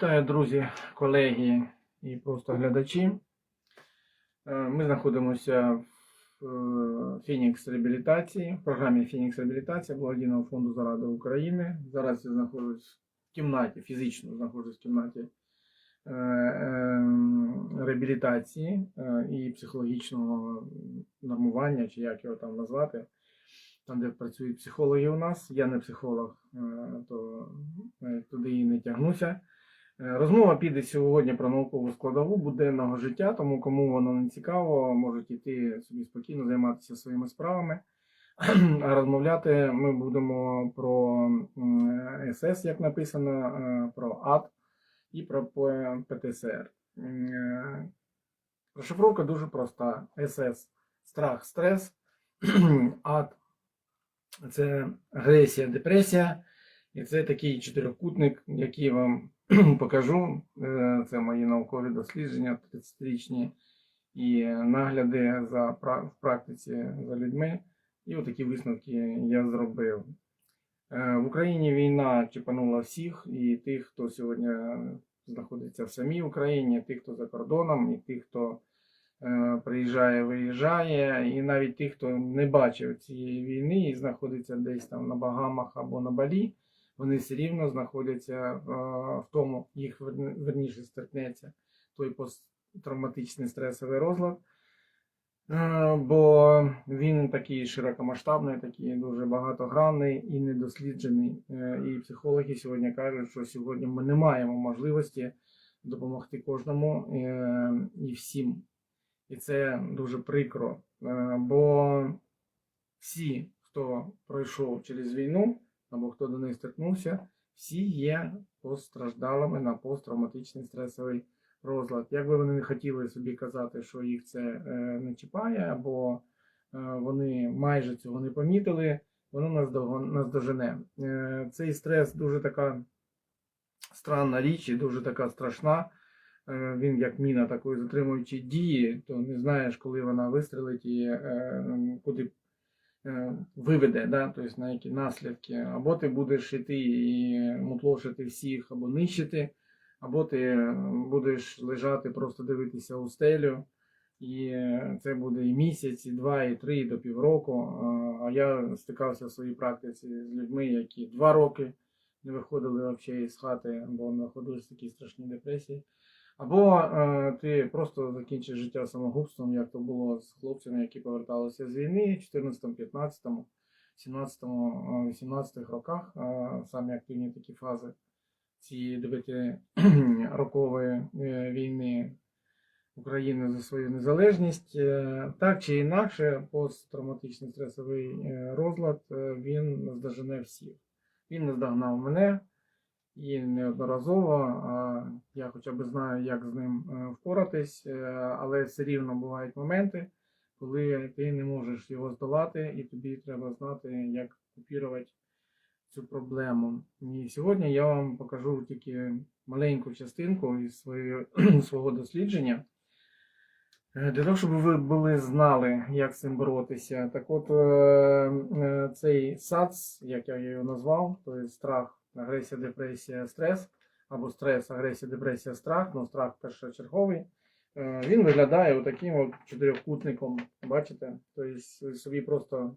Вітаю, друзі, колеги і просто глядачі. Е, Ми знаходимося в е, Фінікс реабілітації, в програмі Фінікс реабілітація Благодійного фонду заради України. Зараз я знаходжусь в кімнаті, фізично знаходжусь в кімнаті е, реабілітації і психологічного нормування, чи як його там назвати. Там, де працюють психологи у нас. Я не психолог, то туди і не тягнуся. Е, Розмова піде сьогодні про наукову складову буденного життя, тому кому воно не цікаво, можуть іти собі спокійно займатися своїми справами. А розмовляти ми будемо про СС, як написано, е, про АД і про ПТСР. Е, Розшифровка дуже проста. СС страх, стрес, АД це агресія, депресія. І це такий чотирикутник, який вам покажу. Е, Це мої наукові дослідження 30-річні і нагляди за в практиці за людьми. І отакі висновки я зробив. Е, В Україні війна чіпанула всіх, і тих, хто сьогодні знаходиться в самій Україні, тих, хто за кордоном, і тих, хто е, приїжджає, виїжджає, і навіть тих, хто не бачив цієї війни і знаходиться десь там на Багамах або на Балі, вони все рівно знаходяться е, в тому, їх верніше стикнеться той посттравматичний стресовий розлад. Е, Бо він такий широкомасштабний, такий дуже багатогранний і недосліджений. Е, І психологи сьогодні кажуть, що сьогодні ми не маємо можливості допомогти кожному і всім. І це дуже прикро. Бо всі, хто пройшов через війну або хто до неї стикнувся, всі є постраждалими на посттравматичний стресовий розлад. Як би вони не хотіли собі казати, що їх це е, не чіпає, або е, вони майже цього не помітили, воно нас наздожене. Е, Цей стрес дуже така странна річ і дуже така страшна. Він як міна такої затримуючої дії, то не знаєш, коли вона вистрелить і куди виведе, да? тобто на які наслідки. Або ти будеш йти і мутлошити всіх, або нищити, або ти е, будеш лежати, просто дивитися у стелю. І е, це буде і місяць, і два, і три, і до півроку. А- А я стикався в своїй практиці з людьми, які два роки не виходили взагалі з хати, бо знаходилися в такій страшній депресії. Або е, ти просто закінчиш життя самогубством, як то було з хлопцями, які поверталися з війни в 14, 15, 17, 18 роках, е, самі активні такі фази цієї дев'ятирокової е, війни України за свою незалежність. Е, Так чи інакше, посттравматичний стресовий е, розлад е, він наздожене всіх. Він наздогнав мене і неодноразово. Я хоча б знаю, як з ним е, впоратись, е, але все рівно бувають моменти, коли ти не можеш його здолати, і тобі треба знати, як купірувати цю проблему. І сьогодні я вам покажу тільки маленьку частинку із своєї, свого дослідження. Е, Для того, щоб ви були знали, як з цим боротися. Так от, цей САЦ, як я його назвав, то є страх, агресія, депресія, стрес, або стрес, агресія, депресія, страх, ну страх першочерговий. Е, Він виглядає отаким от чотирьохкутником. Бачите? Тобто ви собі просто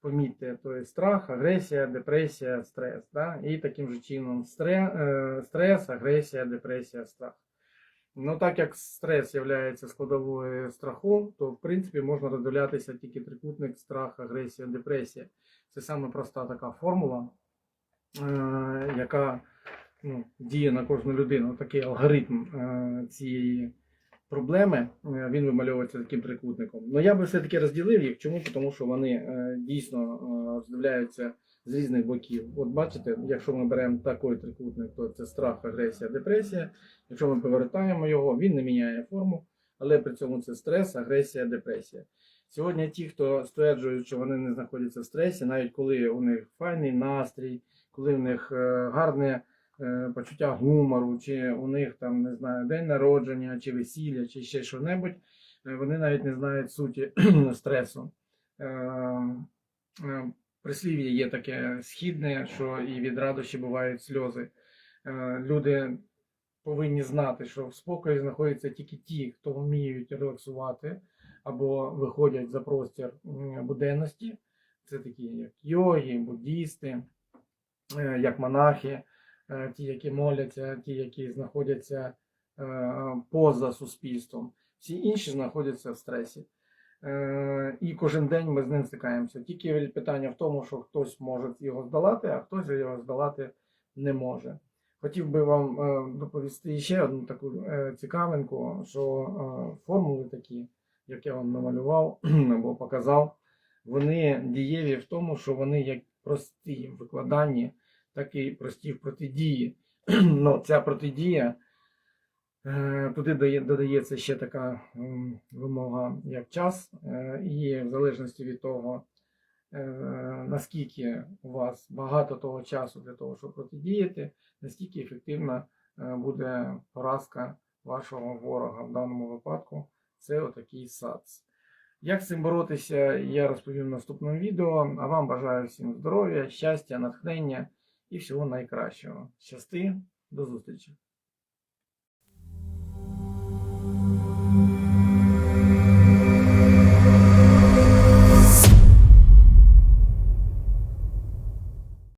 помітьте, то є страх, агресія, депресія, стрес. Да? І таким же чином е, стрес, агресія, депресія, страх. Ну, так як стрес є складовою страху, то в принципі можна розділятися тільки трикутник, страх, агресія, депресія. Це саме проста така формула, яка ну, діє на кожну людину. Такий алгоритм е, цієї проблеми е, він вимальовується таким трикутником. Ну я би все-таки розділив їх. Чому? Тому що вони е, дійсно е, розділяються з різних боків. От бачите, якщо ми беремо такий трикутник, то це страх, агресія, депресія. Якщо ми повертаємо його, він не міняє форму, але при цьому це стрес, агресія, депресія. Сьогодні ті, хто стверджують, що вони не знаходяться в стресі, навіть коли у них файний настрій, коли у них е, гарне е, почуття гумору, чи у них там не знаю, день народження, чи весілля, чи ще що-небудь, е, вони навіть не знають суті стресу. Прислів'я є таке східне, що і від радощі бувають сльози. Люди повинні знати, що в спокої знаходяться тільки ті, хто вміють релаксувати або виходять за простір буденності. Це такі як йоги, буддісти, як монахи, е, ті, які моляться, ті, які знаходяться е, поза суспільством. Всі інші знаходяться в стресі. Е, І кожен день ми з ним стикаємося. Тільки питання в тому, що хтось може його здолати, а хтось його здолати не може. Хотів би вам е, доповісти ще одну таку е, цікавинку, що е, формули такі, як я вам намалював або показав, вони дієві в тому, що вони як прості в викладанні, так і прості в протидії. Ну, ця протидія Е, Туди додається ще така вимога, як час, е, і в залежності від того, е, наскільки у вас багато того часу для того, щоб протидіяти, настільки ефективна буде поразка вашого ворога. В даному випадку це отакий САЦ. Як з цим боротися, я розповім в наступному відео. А вам бажаю всім здоров'я, щастя, натхнення і всього найкращого. Щасти, до зустрічі!